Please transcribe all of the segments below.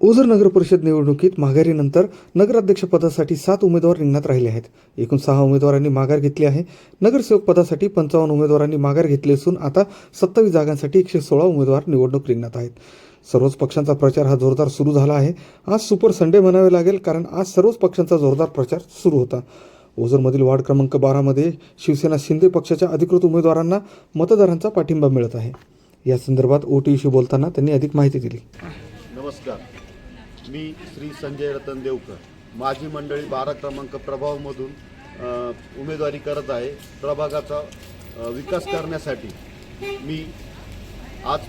ओझर नगर परिषद निवडणुकीत माघारीनंतर नगराध्यक्षपदासाठी सात उमेदवार रिंगणात राहिले आहेत. एकूण सहा उमेदवारांनी माघार घेतली आहे. नगरसेवक पदासाठी पंचावन्न उमेदवारांनी माघार घेतली असून आता सत्तावीस जागांसाठी एकशे सोळा उमेदवार निवडणूक रिंगणात आहेत. सर्वच पक्षांचा प्रचार हा जोरदार सुरू झाला आहे. आज सुपर संडे म्हणावे लागेल कारण आज सर्वच पक्षांचा जोरदार प्रचार सुरू होता. ओझरमधील वार्ड क्रमांक बारामध्ये शिवसेना शिंदे पक्षाच्या अधिकृत उमेदवारांना मतदारांचा पाठिंबा मिळत आहे. या संदर्भात ओ टीशी बोलताना त्यांनी अधिक माहिती दिली. नमस्कार. मी श्री संजय रतन देवकर. माझी मंडळी बारा क्रमांक प्रभावमधून उमेदवारी करत आहे. प्रभागाचा विकास करण्यासाठी मी आज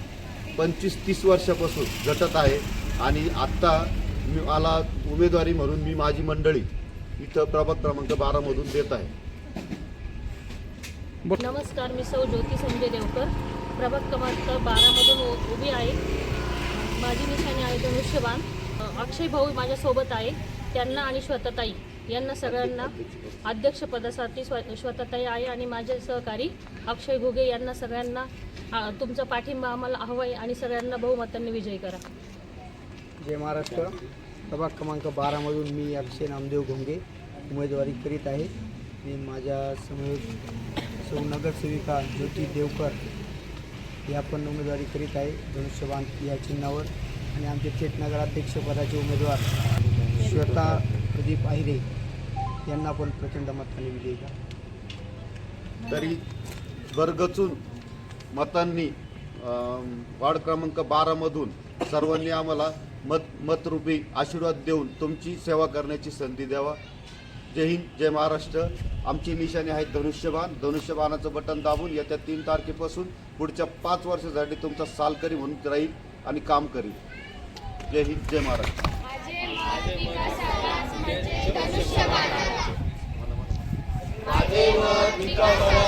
पंचवीस तीस वर्षापासून झटत आहे आणि आत्ता मी मला उमेदवारी म्हणून मी माझी मंडळी इथं प्रभाग क्रमांक बारामधून देत आहे. नमस्कार मी सौ ज्योती संजय देवकर. प्रभाग क्रमांक बारामधून उभी आहे. माझी निशाणी आहे धनुष्यबाण. अक्षय भाऊ माझ्यासोबत आहे. त्यांना आणि श्वतताई यांना सगळ्यांना अध्यक्षपदासाठी स्व श्वतताई आहे आणि माझे सहकारी अक्षय घुगे यांना सगळ्यांना तुमचा पाठिंबा आम्हाला हवाय आहे आणि सगळ्यांना बहुमतांनी विजयी करा. जय महाराष्ट्र. प्रभाग क्रमांक बारामधून मी अक्षय नामदेव घोंगे उमेदवारी करीत आहे. मी माझ्यासमोर सौ नगरसेविका ज्योती देवकर या पण उमेदवारी करीत आहे. धनुष्यबाण या चिन्हावर. आणि आमचे थेट नगराध्यक्षपदाचे उमेदवार श्वेता प्रदीप आहिरे यांना पण प्रचंड मताने विजयी करा तरी वर्गचून मतांनी वार्ड क्रमांक बारामधून सर्वांनी आम्हाला मत मतरूपी आशीर्वाद देऊन तुमची सेवा करण्याची संधी द्यावा. जय हिंद जय महाराष्ट्र. आमची निशाणी आहे धनुष्यबाण. धनुष्यबाणाचं बटन दाबून येत्या तीन तारखेपासून पुढच्या पाच वर्षासाठी तुमचा सालकरी म्हणून राहील आणि काम करील. जय हिंद जय महाराष्ट्र माझे मत विकास